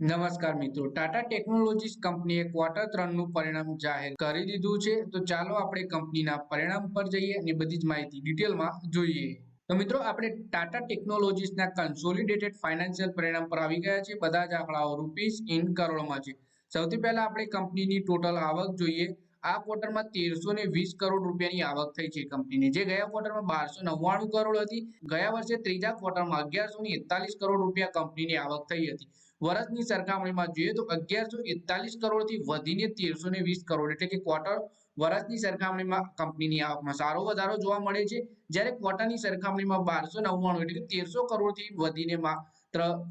નમસ્કાર મિત્રો. ટાટા ટેકનોલોજીસ કંપનીએ ક્વાર્ટર ત્રણનું પરિણામ જાહેર કરી દીધું છે. તો ચાલો આપણે કંપનીના પરિણામ પર જઈએ અને બધી જ માહિતી ડિટેલમાં જોઈએ. તો મિત્રો, આપણે ટાટા ટેકનોલોજીસના કન્સોલિડેટેડ ફાઇનાન્શિયલ પરિણામ પર આવી ગયા છે બધા જ આંકડાઓ રૂપીસ ઇન કરોડમાં છે. સૌથી પહેલા આપણે કંપનીની ટોટલ આવક જોઈએ. આ ક્વાર્ટરમાં તેરસો ને વીસ કરોડ રૂપિયાની આવક થઈ છે કંપનીની. જે ગયા ક્વાર્ટરમાં બારસો નવ્વાણું કરોડ હતી. ગયા વર્ષે ત્રીજા ક્વાર્ટરમાં અગિયારસો ને એકતાલીસ કરોડ રૂપિયા કંપનીની આવક થઈ હતી. વર્ષની સરખામણીમાં જોઈએ તો અગિયારસો એકતાલીસ કરોડથી વધીને તેરસો ને વીસ કરોડ એટલે કે ક્વાર્ટર વર્ષની સરખામણીમાં કંપનીની આવકમાં સારો વધારો જોવા મળે છે. જ્યારે ક્વાર્ટરની સરખામણીમાં બારસો નવ્વાણું એટલે કે તેરસો કરોડથી વધીને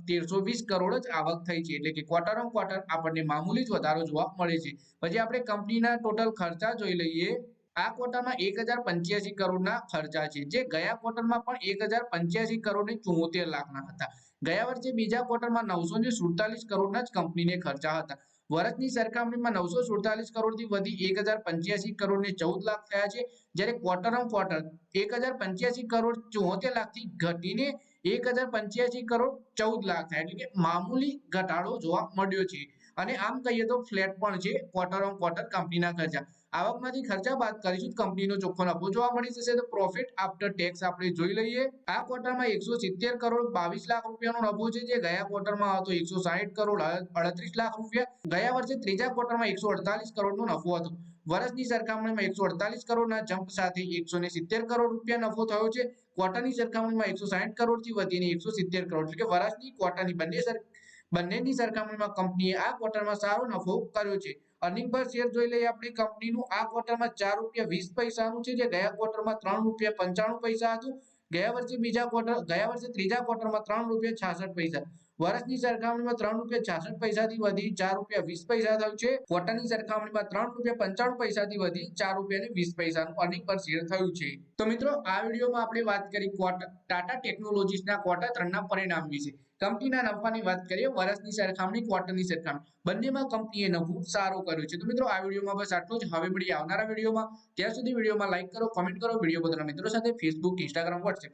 તેરસો વીસ કરોડ જ આવક થઈ છે એટલે કે ક્વાર્ટર ઓન ક્વાર્ટર આપણને મામૂલી જ વધારો જોવા મળે છે. પછી આપણે કંપનીના ટોટલ ખર્ચા જોઈ લઈએ. આ ક્વાર્ટરમાં એક હજાર પંચ્યાસી કરોડના ખર્ચા છે. જે ગયા ક્વાર્ટરમાં પણ એક હજાર પંચ્યાસી કરોડ ને ચુમ્મોતેર લાખના હતા. ગયા વર્ષે બીજા ક્વાર્ટરમાં નવસો ને સુડતાલીસ કરોડના જ કંપનીને ખર્ચા હતા. વર્ષની સરખામણીમાં નવસો સુડતાલીસ કરોડથી વધી એક હજાર પંચ્યાસી કરોડને ચૌદ લાખ થયા છે. જ્યારે ક્વાર્ટર ઓન ક્વાર્ટર એક હજાર પંચ્યાસી કરોડ ચોતેર લાખથી ઘટીને એક હજાર પંચ્યાસી કરોડ ચૌદ લાખ થયા. એટલે કે મામૂલી ઘટાડો જોવા મળ્યો છે. અને આમ કહીએ તો ફ્લેટ પણ છે ક્વાર્ટર ઓન ક્વાર્ટર કંપનીના ખર્ચા. આવકમાંથી ખર્ચા બાદ કરીશું કંપનીનો ચોખ્ખો નફો. જોવા મળી જશે તો પ્રોફિટ આફ્ટર ટેક્સ આપણે જોઈ લઈએ. આ ક્વાર્ટરમાં એકસો સિત્તેર કરોડ બાવીસ લાખ રૂપિયાનો નફો છે, જે ગયા ક્વાર્ટરમાં હતો એકસો સાહીઠ કરોડ અડત્રીસ લાખ રૂપિયા. ગયા વર્ષે ત્રીજા ક્વાર્ટરમાં એકસો અડતાલીસ કરોડનો નફો હતો. વર્ષની સરખામણીમાં એકસો અડતાલીસ કરોડના જમ્પ સાથે એકસો સિત્તેર કરોડ રૂપિયા નફો થયો છે. ક્વાર્ટરની સરખામણીમાં એકસો સાહીઠ કરોડથી વધીને એકસો સિત્તેર કરોડ. એટલે કે વર્ષની ક્વાર્ટરની બંને બંનેની સરખામણીમાં કંપનીએ આ ક્વાર્ટરમાં સારો નફો કર્યો છે. અર્નિંગ પર શેર જોઈ લઈએ આપણી કંપનીનું. આ ક્વાર્ટરમાં ચાર રૂપિયા વીસ પૈસાનું છે. જે ગયા ક્વાર્ટરમાં ત્રણ રૂપિયા પંચાણું પૈસા હતું. ગયા વર્ષે બીજા ક્વાર્ટર ગયા વર્ષે ત્રીજા ક્વાર્ટરમાં ત્રણ રૂપિયા છાસઠ પૈસા. વર્ષની સરખામણીમાં ત્રણ રૂપિયા છાસઠ પૈસાથી વધી, ચાર રૂપિયા વીસ પૈસા થયું છે. ક્વાર્ટરની સરખામણીમાં ત્રણ રૂપિયા પંચાણું પૈસાથી વધી, ચાર રૂપિયા ને વીસ પૈસાનું અર્નિંગ પર શેર થયું છે. તો મિત્રો, આ વિડીયોમાં આપણે વાત કરી ક્વાર્ટર ટાટા ટેકનોલોજીસના ક્વાર્ટર ત્રણના પરિણામ વિશે. કંપનીના નફાની વાત કરીએ, વર્ષની સરખામણી ક્વાર્ટરની સરખામણી. બંનેમાં કંપનીએ નફો સારો કર્યો છે. તો મિત્રો, આ વિડીયોમાં બસ આટલું જ. હવે મળીએ આવનારા વિડીયોમાં. ત્યાં સુધી વિડીયોમાં લાઈક કરો કોમેન્ટ કરો. વીડિયો પોતાના મિત્રો સાથે ફેસબુક ઇન્સ્ટાગ્રામ વોટ્સએપ